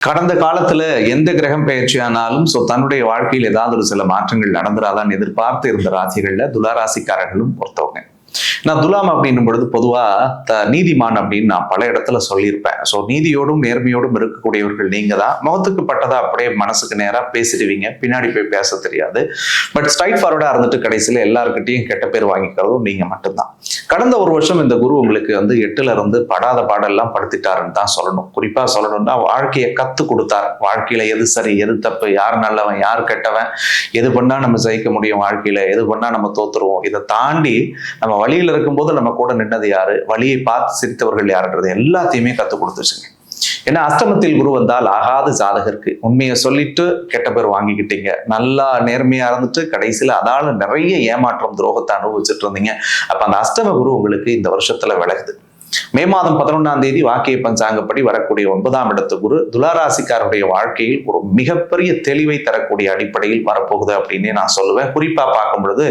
கடந்த காலத்துல எந்த கிரகம் பயிற்சியானாலும் ஸோ தன்னுடைய வாழ்க்கையில் ஏதாவது ஒரு சில மாற்றங்கள் நடந்துராதான் எதிர்பார்த்து இருந்த ராசிகள்ல துளாராசிக்காரர்களும் ஒருத்தவங்க நான் துலாம் அப்படின்னும் பொழுது பொதுவா த நீதிமான் அப்படின்னு நான் பல இடத்துல சொல்லியிருப்பேன். ஸோ நீதியோடும் நேர்மையோடும் இருக்கக்கூடியவர்கள் நீங்க தான் முகத்துக்கு பட்டதா? அப்படியே மனசுக்கு நேராக பேசிடுவீங்க. பின்னாடி போய் பேச தெரியாது. பட் ஸ்ட்ரைட் ஃபார்வர்டாக இருந்துட்டு கடைசியில் எல்லாருக்கிட்டையும் கெட்ட பேர் வாங்கிக்கிறதும் நீங்க மட்டும்தான் கடந்த ஒரு வருஷம் இந்த குரு உங்களுக்கு வந்து எட்டுல இருந்து படாத பாடெல்லாம் படுத்திட்டாருன்னு தான் சொல்லணும். குறிப்பா சொல்லணும்னா வாழ்க்கையை கத்து கொடுத்தார். வாழ்க்கையில எது சரி எது தப்பு யார் நல்லவன் யார் கெட்டவன் எது பண்ணா நம்ம ஜெயிக்க முடியும் வாழ்க்கையில எது பண்ணா நம்ம தோத்துருவோம் இதை தாண்டி நம்ம வழியில் இருக்கும்போது நம்ம கூட நின்னது யாரு? வழியை பார்த்து சிரித்தவர்கள் யாருன்றது எல்லாத்தையுமே கத்து கொடுத்துச்சுங்க ஏன்னா அஷ்டமத்தில் குரு வந்தால் ஆகாத ஜாதகருக்கு உண்மையை சொல்லிட்டு கெட்ட பேர் வாங்கிக்கிட்டீங்க. நல்லா நேர்மையா இருந்துட்டு கடைசியில அதால நிறைய ஏமாற்றம் துரோகத்தை அனுபவிச்சுட்டு இருந்தீங்க. அப்ப அந்த அஷ்டம குரு உங்களுக்கு இந்த வருஷத்துல விலகுது. மே மாதம் பதினொன்றாம் தேதி வாக்கிய பஞ்சாங்கப்படி வரக்கூடிய ஒன்பதாம் இடத்து குரு துளாராசிக்காரருடைய வாழ்க்கையில் ஒரு மிகப்பெரிய தெளிவை தரக்கூடிய அடிப்படையில் வரப்போகுது அப்படின்னு நான் சொல்லுவேன். குறிப்பா பார்க்கும் பொழுது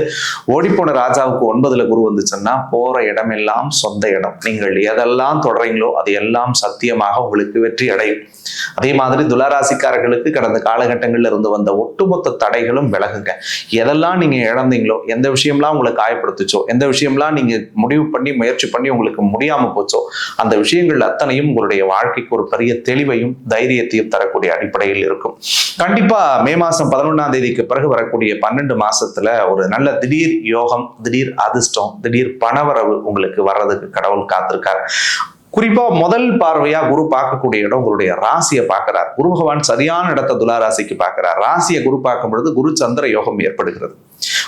ஓடிப்போன ராஜாவுக்கு ஒன்பதுல குரு வந்துச்சுன்னா போற இடமெல்லாம் சொந்த இடம். நீங்கள் எதெல்லாம் தொடரீங்களோ அது எல்லாம் சத்தியமாக உங்களுக்கு வெற்றி அடையும். அதே மாதிரி துளாராசிக்காரர்களுக்கு கடந்த காலகட்டங்கள்ல இருந்து வந்த ஒட்டுமொத்த தடைகளும் விலகுங்க. எதெல்லாம் நீங்க இழந்தீங்களோ எந்த விஷயம்லாம் உங்களை காயப்படுத்துச்சோ எந்த விஷயம்லாம் நீங்க முடிவு பண்ணி முயற்சி பண்ணி உங்களுக்கு முடியாம போச்சு அந்த விஷயங்கள் அத்தனையும் உங்களுடைய வாழ்க்கைக்கு ஒரு பெரிய தெளிவையும் தைரியத்தையும் தரக்கூடிய அடிப்படையில் இருக்கும். கண்டிப்பா மே மாசம் பதினொன்றாம் தேதிக்கு பிறகு வரக்கூடிய பன்னெண்டு மாசத்துல ஒரு நல்ல திடீர் யோகம் திடீர் அதிர்ஷ்டம் திடீர் பணவரவு உங்களுக்கு வர்றதுக்கு கடவுள் காத்திருக்கார். குறிப்பா முதல் பார்வையா குரு பார்க்கக்கூடிய இடம் உங்களுடைய ராசியை பார்க்கிறார். குரு பகவான் சரியான இடத்த துலா ராசிக்கு பார்க்கிறார். ராசியை குரு பார்க்கும் பொழுது குரு சந்திர யோகம் ஏற்படுகிறது.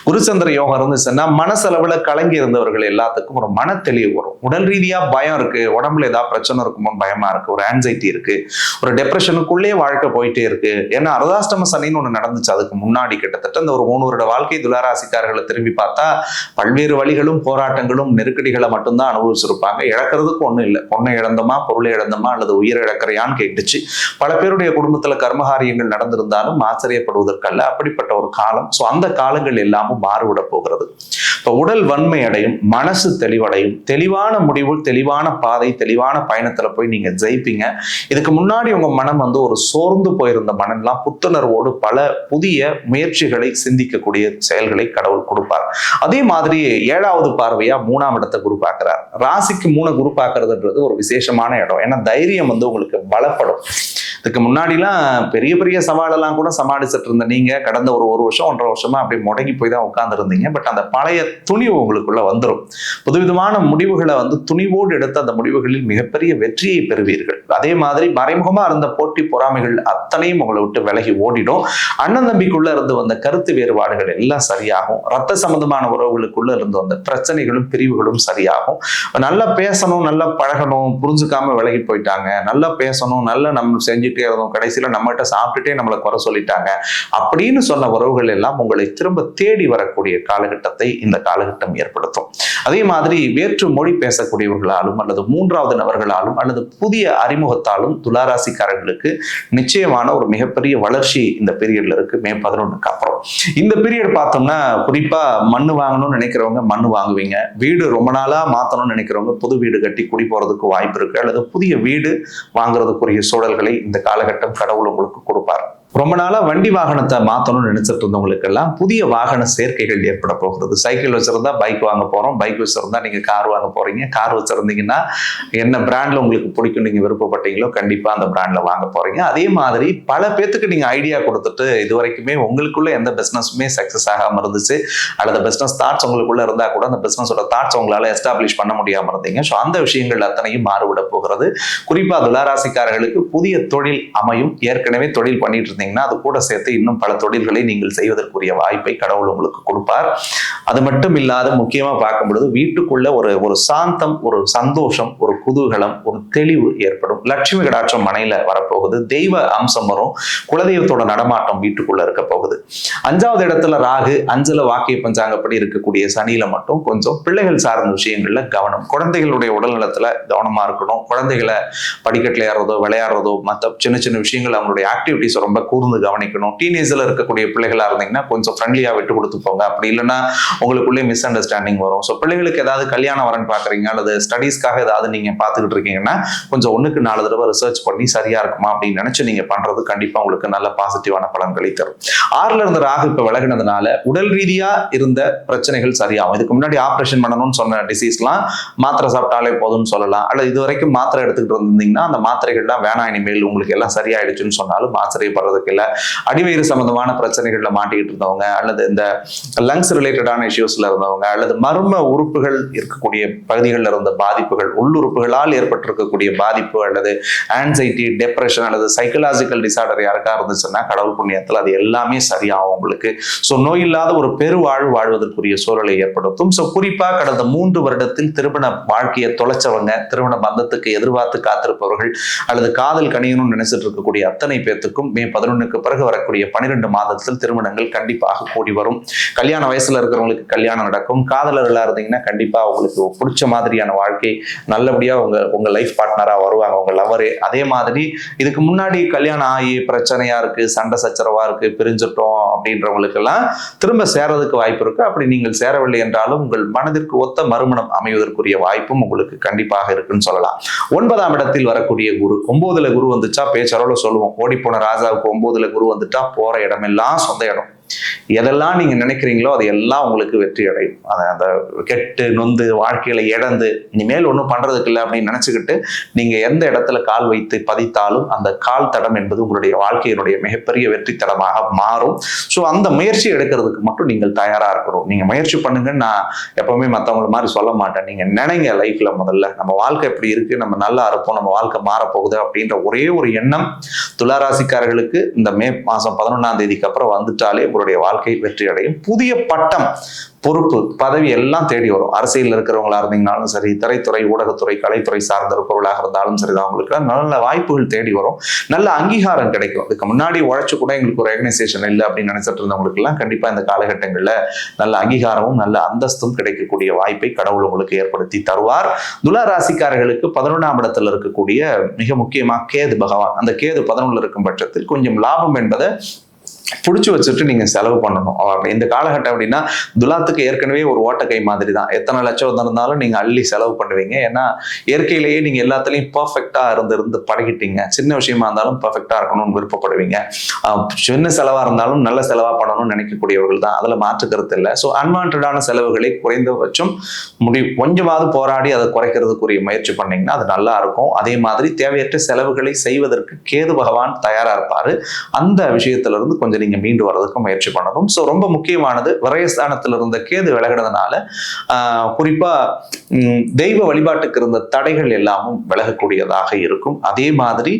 குருச்சந்திர யோகம் இருந்துச்சுன்னா மனசளவுல கலங்கி இருந்தவர்கள் எல்லாத்துக்கும் ஒரு மன தெளிவு வரும். உடல் ரீதியா பயம் இருக்கு. உடம்புல ஏதாவது பிரச்சனை இருக்குமோ பயமா இருக்கு. ஒரு ஆன்சைட்டி இருக்கு. ஒரு டெப்ரெஷனுக்குள்ளே வாழ்க்கை போயிட்டே இருக்கு. ஏன்னா அர்தாஷ்டம சனின்னு ஒண்ணு நடந்துச்சு. அதுக்கு முன்னாடி கிட்டத்தட்ட இந்த ஒரு மூணு வருட வாழ்க்கை துளாராசிக்காரர்களை திரும்பி பார்த்தா பல்வேறு வழிகளும் போராட்டங்களும் நெருக்கடிகளை மட்டும்தான் அனுபவிச்சிருப்பாங்க. இழக்கிறதுக்கு ஒண்ணும் இல்லை. பொண்ணை இழந்தோமா பொருளை இழந்தமா அல்லது உயிரை இழக்கிறையான்னு கேட்டுச்சு. பல பேருடைய குடும்பத்துல கர்மகாரியங்கள் நடந்திருந்தாலும் ஆச்சரியப்படுவதற்கல்ல. அப்படிப்பட்ட ஒரு காலம். ஸோ அந்த காலங்கள் எல்லாம் எல்லாமும் மாறுவிட போகிறது. இப்போ உடல் வன்மை அடையும் மனசு தெளிவடையும் தெளிவான முடிவு தெளிவான பாதை தெளிவான பயணத்துல போய் நீங்க ஜெயிப்பீங்க. இதுக்கு முன்னாடி உங்க மனம் வந்து ஒரு சோர்ந்து போயிருந்த மனம்லாம் புத்துணர்வோடு பல புதிய முயற்சிகளை சிந்திக்கக்கூடிய செயல்களை கடவுள் கொடுப்பார். அதே மாதிரி ஏழாவது பார்வையா மூணாம் இடத்தை குரு பார்க்கிறார். ராசிக்கு மூணு குரு பார்க்கறதுன்றது ஒரு விசேஷமான இடம். ஏன்னா தைரியம் வந்து உங்களுக்கு பலப்படும் இதுக்கு முன்னாடிலாம் பெரிய பெரிய சவாலெல்லாம் கூட சமாளிச்சுட்டு இருந்த நீங்க கடந்த ஒரு ஒரு வருஷம் ஒன்றரை வருஷமா அப்படி முடங்கி போய் தான் உட்காந்துருந்தீங்க பட் அந்த பழைய துணிவு உங்களுக்குள்ள வந்துடும் புதுவிதமான முடிவுகளை வந்து துணிவோடு எடுத்து அந்த முடிவுகளில் மிகப்பெரிய வெற்றியை பெறுவீர்கள். அதே மாதிரி மறைமுகமா இருந்த போட்டி பொறாமைகள் அத்தனையும் உங்களை விட்டு விலகி ஓடிடும். அண்ணன் தம்பிக்குள்ள இருந்து வந்த கருத்து வேறுபாடுகள் எல்லாம் சரியாகும். ரத்த சம்பந்தமான உறவுகளுக்குள்ள இருந்து வந்த பிரச்சனைகளும் பிரிவுகளும் சரியாகும். நல்லா பேசணும் நல்லா பழகணும் புரிஞ்சுக்காம விலகி போயிட்டாங்க. நல்லா பேசணும் நல்லா நம்ம செஞ்சு செஞ்சுட்டே இருந்தோம். கடைசியில் நம்மகிட்ட சாப்பிட்டுட்டே நம்மளை குறை சொல்லிட்டாங்க. அப்படின்னு சொன்ன உறவுகள் எல்லாம் உங்களை திரும்ப தேடி வரக்கூடிய காலகட்டத்தை இந்த காலகட்டம் ஏற்படுத்தும். அதே மாதிரி வேற்று மொழி பேசக்கூடியவர்களாலும் அல்லது மூன்றாவது நபர்களாலும் அல்லது புதிய அறிமுகத்தாலும் துளாராசிக்காரர்களுக்கு நிச்சயமான ஒரு மிகப்பெரிய வளர்ச்சி இந்த பீரியட்ல இருக்கு. மே பதினொன்றுக்கு அப்புறம். இந்த பீரியட் பார்த்தோம்னா குறிப்பா மண்ணு வாங்கணும்னு நினைக்கிறவங்க மண்ணு வாங்குவீங்க. வீடு ரொம்ப நாளா மாத்தணும்னு நினைக்கிறவங்க புது வீடு கட்டி குடி போறதுக்கு வாய்ப்பு இருக்கு. அல்லது புதிய வீடு வாங்குறதுக்குரிய சூழல்களை இந்த காலகட்டம் கடவுள் உங்களுக்கு கொடுப்பார். ரொம்ப நாளாக வண்டி வாகனத்தை மாற்றணும்னு நினைச்சிட்டு இருந்தவங்களுக்கு எல்லாம் புதிய வாகன சேர்க்கைகள் ஏற்பட போகிறது சைக்கிள் வச்சுருந்தா பைக் வாங்க போகிறோம் பைக் வச்சுருந்தா நீங்கள் கார் வாங்க போகிறீங்க கார் வச்சுருந்தீங்கன்னா என்ன பிராண்டில் உங்களுக்கு பிடிக்கும் நீங்கள் விருப்பப்பட்டீங்களோ கண்டிப்பாக அந்த பிராண்டில் வாங்க போகிறீங்க அதே மாதிரி பல பேர்த்துக்கு நீங்கள் ஐடியா கொடுத்துட்டு இது வரைக்குமே உங்களுக்குள்ள எந்த பிஸ்னஸுமே சக்ஸஸ் ஆகாமல் இருந்துச்சு அல்லது பிஸ்னஸ் தாட்ஸ் உங்களுக்குள்ளே இருந்தால் கூட அந்த பிஸ்னஸோட தாட்ஸ் உங்களால் எஸ்டாப்ளிஷ் பண்ண முடியாமல் இருந்தீங்க. ஸோ அந்த விஷயங்கள் அத்தனையும் மாறுபட போகிறது. குறிப்பாக துளாராசிக்காரர்களுக்கு புதிய தொழில் அமையும். ஏற்கனவே தொழில் பண்ணிட்டு இருந்தீங்கன்னா அது கூட சேர்த்து இன்னும் பல தொழில்களை நீங்கள் செய்வதற்குரிய வாய்ப்பை கடவுள் உங்களுக்கு கொடுப்பார். அது மட்டும் இல்லாத முக்கியமாக பார்க்கும் பொழுது வீட்டுக்குள்ள ஒரு ஒரு சாந்தம் ஒரு சந்தோஷம் ஒரு குதூகலம் ஒரு தெளிவு ஏற்படும். லட்சுமி கடாட்சம் மனையில வரப்போகுது. தெய்வ அம்சம் வரும். குலதெய்வத்தோட நடமாட்டம் வீட்டுக்குள்ள இருக்க போகுது. அஞ்சாவது இடத்துல ராகு அஞ்சல வாக்கிய பஞ்சாங்கப்படி இருக்கக்கூடிய சனியில மட்டும் கொஞ்சம் பிள்ளைகள் சார்ந்த விஷயங்கள்ல கவனம். குழந்தைகளுடைய உடல் நலத்துல கவனமா இருக்கணும். குழந்தைகளை படிக்கட்டில் ஏறதோ விளையாடுறதோ மற்ற சின்ன சின்ன விஷயங்கள் அவங்களுடைய ஆக்டிவிட்டிஸ் ரொம்ப கூர்ந்து கவனிக்கணும். டீனேஜ்ல இருக்கக்கூடிய பிள்ளைகளா இருந்தீங்கன்னா கொஞ்சம் ஃப்ரெண்ட்லியா விட்டு கொடுத்து போங்க. அப்படி இல்லைன்னா உங்களுக்குள்ளே மிஸ் அண்டர்ஸ்டாண்டிங் வரும். ஸோ பிள்ளைகளுக்கு ஏதாவது கல்யாணம் வரன்னு பார்க்குறீங்க அல்லது ஸ்டடீஸ்க்காக ஏதாவது நீங்கள் பார்த்துக்கிட்டு இருக்கீங்கன்னா கொஞ்சம் ஒன்றுக்கு நாலு தடவை ரிசர்ச் பண்ணி சரியாக இருக்குமா அப்படின்னு நினச்சி நீங்கள் பண்ணுறது கண்டிப்பாக உங்களுக்கு நல்ல பாசிட்டிவான பலன்களை தரும். ஆறுல இருந்த ராகு இப்போ விலகினதுனால உடல் ரீதியாக இருந்த பிரச்சனைகள் சரியாகும். இதுக்கு முன்னாடி ஆப்ரேஷன் பண்ணணும்னு சொன்ன டிசீஸ்லாம் மாத்திரை சாப்பிட்டாலே போதும்னு சொல்லலாம். அல்லது இது வரைக்கும் மாத்திரை எடுத்துக்கிட்டு இருந்தீங்கன்னா அந்த மாத்திரைகள்லாம் வேணாம் இனிமேல் உங்களுக்கு எல்லாம் சரியாயிடுச்சுன்னு சொன்னாலும் ஆச்சரியப்படுறதுக்கு இல்லை. அடிவயிறு சம்பந்தமான பிரச்சனைகளில் மாட்டிக்கிட்டு இருந்தவங்க அல்லது இந்த லங்ஸ் ரிலேட்டடான இஷ்யூஸ்ல இருந்தவங்க அல்லது மர்ம உறுப்புகள் இருக்கக்கூடிய பகுதிகளில் இருந்த பாதிப்புகள் உள்ளுறுப்புகளால் ஏற்பட்டிருக்கக்கூடிய பாதிப்பு அல்லது ஆன்சைட்டி டெப்ரெஷன் அல்லது சைக்கலாஜிக்கல் டிசார்டர் யாருக்கா இருந்துச்சுன்னா கடவுள் புண்ணியத்தில் அது எல்லாமே சரியாகும் உங்களுக்கு. ஸோ நோய் இல்லாத ஒரு பெருவாழ்வு வாழ்வதற்குரிய சூழலை ஏற்படுத்தும். ஸோ குறிப்பாக கடந்த மூன்று வருடத்தில் திருமண வாழ்க்கையை தொலைச்சவங்க திருமண பந்தத்துக்கு எதிர்பார்த்து காத்திருப்பவர்கள் அல்லது காதல் கணியணும்னு நினைச்சிட்டு இருக்கக்கூடிய அத்தனை பேர்த்துக்கும் மே பதினொன்றுக்கு பிறகு வரக்கூடிய பன்னிரெண்டு மாதத்தில் திருமணங்கள் கண்டிப்பாக கூடி வரும். கல்யாண வயசுல இருக்கிறவங்க உங்களுக்கு கல்யாணம் நடக்கும். காதலர்களா இருந்தீங்கன்னா கண்டிப்பா உங்களுக்கு பிடிச்ச மாதிரியான வாழ்க்கை நல்லபடியா உங்க உங்க லைஃப் பார்ட்னராக வருவாங்க உங்கள் லவரு அதே மாதிரி இதுக்கு முன்னாடி கல்யாணம் ஆகி பிரச்சனையா இருக்கு சண்டை சச்சரவா இருக்கு பிரிஞ்சிட்டோம் அப்படின்றவங்களுக்கெல்லாம் திரும்ப சேரதுக்கு வாய்ப்பு இருக்கு. அப்படி நீங்கள் சேரவில்லை என்றாலும் உங்கள் மனதிற்கு ஒத்த மறுமணம் அமைவதற்குரிய வாய்ப்பும் உங்களுக்கு கண்டிப்பாக இருக்குன்னு சொல்லலாம். ஒன்பதாம் இடத்தில் வரக்கூடிய குரு ஒன்பதுல குரு வந்துச்சா? பேச்சரவில் சொல்லுவோம். ஓடிப்போன ராஜாவுக்கு ஒன்பதுல குரு வந்துட்டா போற இடமெல்லாம் சொந்த இடம். எதெல்லாம் நீங்க நினைக்கிறீங்களோ அது எல்லாம் உங்களுக்கு வெற்றி அடையும். அதை அந்த கெட்டு நொந்து வாழ்க்கையில இழந்து இனிமேல் ஒன்றும் பண்றதுக்கு இல்லை அப்படின்னு நினைச்சுக்கிட்டு நீங்க எந்த இடத்துல கால் வைத்து பதித்தாலும் அந்த கால் தடம் என்பது உங்களுடைய வாழ்க்கையினுடைய மிகப்பெரிய வெற்றி தடமாக மாறும். ஸோ அந்த முயற்சி எடுக்கிறதுக்கு மட்டும் நீங்கள் தயாரா இருக்கணும். நீங்க முயற்சி பண்ணுங்கன்னு நான் எப்பவுமே மற்றவங்கள மாதிரி சொல்ல மாட்டேன். நீங்க நினைங்க லைஃப்ல முதல்ல. நம்ம வாழ்க்கை எப்படி இருக்கு? நம்ம நல்லா இருப்போம். நம்ம வாழ்க்கை மாறப்போகுது அப்படின்ற ஒரே ஒரு எண்ணம் துளாராசிக்காரர்களுக்கு இந்த மே மாசம் பதினொன்றாம் தேதிக்கு அப்புறம் வந்துட்டாலே உங்களுடைய வாழ்க்கை வெற்றி அடையும் புதிய பட்டம் பொறுப்பு பதவி எல்லாம் தேடி வரும். அரசியலில் இருக்கிறவங்களா இருந்தீங்கனாலும் சரி திரைத்துறை ஊடகத்துறை கலைத்துறை சார்ந்த இருப்பவர்களாக இருந்தாலும் சரிதான் அவங்களுக்கு நல்ல வாய்ப்புகள் தேடி வரும். நல்ல அங்கீகாரம் கிடைக்கும். அதுக்கு முன்னாடி உழைச்சு கூட எங்களுக்கு ஒரு ஆர்கனைசேஷன் இல்லை அப்படின்னு நினைச்சிட்டு எல்லாம் கண்டிப்பா இந்த காலகட்டங்களில் நல்ல அங்கீகாரமும் நல்ல அந்தஸ்தும் கிடைக்கக்கூடிய வாய்ப்பை கடவுள் உங்களுக்கு ஏற்படுத்தி தருவார். துலா ராசிக்காரர்களுக்கு பதினொன்றாம் இடத்துல இருக்கக்கூடிய மிக முக்கியமாக கேது பகவான். அந்த கேது பதினொன்றில் இருக்கும் பட்சத்தில் கொஞ்சம் லாபம் என்பதை பிடிச்சி வச்சுட்டு நீங்க செலவு பண்ணணும். இந்த காலகட்டம் அப்படின்னா துலாத்துக்கு ஏற்கனவே ஒரு ஓட்டக்கை மாதிரி தான் எத்தனை லட்சம் இருந்தாலும் நீங்க அள்ளி செலவு பண்ணுவீங்க. ஏன்னா இயற்கையிலேயே நீங்க எல்லாத்துலயும் பர்ஃபெக்டா இருந்து இருந்து பழகிட்டீங்க. சின்ன விஷயமா இருந்தாலும் பர்ஃபெக்டா இருக்கணும்னு விருப்பப்படுவீங்க. சின்ன செலவா இருந்தாலும் நல்ல செலவா பண்ணணும்னு நினைக்கக்கூடியவர்கள் தான். அதுல மாற்று கருத்து இல்லை. ஸோ அன்வான்டான செலவுகளை குறைந்தபட்சம் முடி கொஞ்சமாவது போராடி அதை குறைக்கிறதுக்குரிய முயற்சி பண்ணீங்கன்னா அது நல்லா இருக்கும். அதே மாதிரி தேவையற்ற செலவுகளை செய்வதற்கு கேது பகவான் தயாரா இருப்பாரு. அந்த விஷயத்துல இருந்து கொஞ்சம் நீங்க மீண்டு வர்றதுக்கு முயற்சி பண்ணணும். ஸோ ரொம்ப முக்கியமானது விரயஸ்தானத்தில் இருந்த கேது விலகினதுனால குறிப்பாக குறிப்பா தெய்வ வழிபாட்டுக்கு இருந்த தடைகள் எல்லாமும் விலகக்கூடியதாக இருக்கும். அதே மாதிரி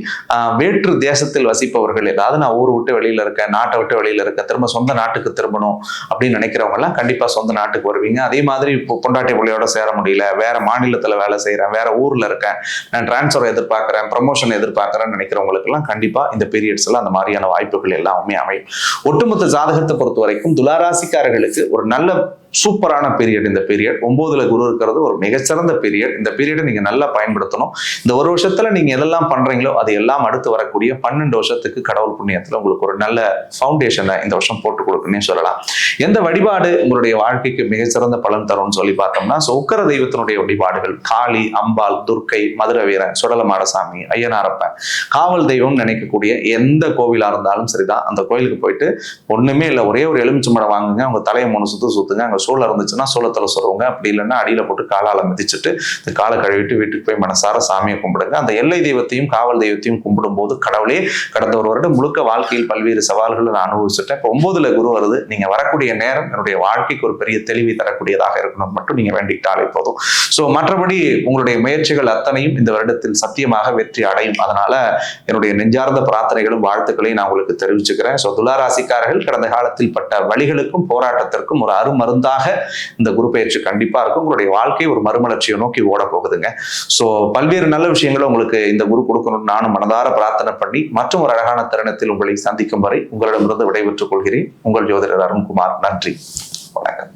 வேற்று தேசத்தில் வசிப்பவர்கள் ஏதாவது நான் ஊர் விட்டு வெளியில இருக்கேன் நாட்டை விட்டு வெளியில இருக்கேன் திரும்ப சொந்த நாட்டுக்கு திரும்பணும் அப்படின்னு நினைக்கிறவங்க எல்லாம் கண்டிப்பா சொந்த நாட்டுக்கு வருவீங்க. அதே மாதிரி இப்போ பொண்டாட்டி பிள்ளையோட சேர முடியல வேற மாநிலத்துல வேலை செய்யறேன் வேற ஊர்ல இருக்கேன் நான் டிரான்ஸ்ஃபர் எதிர்பார்க்குறேன் ப்ரமோஷன் எதிர்பார்க்கறேன்னு நினைக்கிறவங்களுக்கு எல்லாம் கண்டிப்பா இந்த பீரியட்ஸ் எல்லாம் அந்த மாதிரியான வாய்ப்புகள் எல்லாமே அமையும். ஒட்டுமொத்த ஜாதகத்தை பொறுத்த வரைக்கும் துளாராசிக்காரர்களுக்கு ஒரு நல்ல சூப்பரான பீரியட் இந்த பீரியட் ஒன்பதுல குரு இருக்கிறது ஒரு மிகச்சிறந்த பீரியட் இந்த பீரியடை நீங்க நல்லா பயன்படுத்தணும். இந்த ஒரு வருஷத்துல நீங்க எதெல்லாம் பண்றீங்களோ அது எல்லாம் அடுத்து வரக்கூடிய பன்னெண்டு வருஷத்துக்கு கடவுள் புண்ணியத்துல உங்களுக்கு ஒரு நல்ல ஃபவுண்டேஷனை இந்த வருஷம் போட்டு கொடுக்குன்னே சொல்லலாம். எந்த வழிபாடு உங்களுடைய வாழ்க்கைக்கு மிகச்சிறந்த பலன் தரும்னு சொல்லி பார்த்தோம்னா சொக்கர தெய்வத்தினுடைய வழிபாடுகள். காளி அம்பாள் துர்க்கை மதுரை வீரன் சுடலமாடசாமி ஐயனாரப்பன் காவல் தெய்வம் நினைக்கக்கூடிய எந்த கோவிலா இருந்தாலும் சரிதான். அந்த கோயிலுக்கு போயிட்டு ஒண்ணுமே இல்லை ஒரே ஒரு எலுமிச்சம்பழம் வாங்குங்க உங்க தலையை மூணு சுத்து சுத்துங்க அங்க சூழல் இருந்துச்சுன்னா சூளத்துல சொல்லுவாங்க அப்படி இல்லைன்னா அடியில் போட்டு காலால் மிதிச்சுட்டு இந்த காலை கழுவிட்டு வீட்டுக்கு போய் மனசார சாமியை கும்பிடுங்க. அந்த எல்லை தெய்வத்தையும் காவல் தெய்வத்தையும் கும்பிடும் போது கடவுளே கடந்த ஒரு வருடம் முழுக்க வாழ்க்கையில் பல்வேறு சவால்களை நான் அனுபவிச்சுட்டேன். இப்போ ஒன்பதுல குரு வருது. நீங்க வரக்கூடிய நேரம் என்னுடைய வாழ்க்கைக்கு ஒரு பெரிய தெளிவை தரக்கூடியதாக இருக்கணும். மட்டும் நீங்க வேண்டிக்கிட்டாலே போதும். ஸோ மற்றபடி உங்களுடைய முயற்சிகள் அத்தனையும் இந்த வருடத்தில் சத்தியமாக வெற்றி அடையும். அதனால என்னுடைய நெஞ்சார்ந்த பிரார்த்தனைகளும் வாழ்த்துக்களையும் நான் உங்களுக்கு தெரிவிச்சுக்கிறேன். ஸோ துளாராசிக்காரர்கள் கடந்த காலத்தில் பட்ட வழிகளுக்கும் போராட்டத்திற்கும் ஒரு அருமருந்தாக இந்த குரு பயிற்சி கண்டிப்பா இருக்கும். உங்களுடைய வாழ்க்கை ஒரு மறுமலர்ச்சியை நோக்கி ஓட போகுதுங்க ஸோ பல்வேறு நல்ல விஷயங்களை உங்களுக்கு இந்த குரு கொடுக்கணும்னு நானும் மனதார பிரார்த்தனை பண்ணி மற்றும் ஒரு அழகான தருணத்தில் உங்களை சந்திக்கும் வரை உங்களிடமிருந்து விடைபெற்றுக் கொள்கிறேன். உங்கள் ஜோதிடர் அருண்குமார் நன்றி.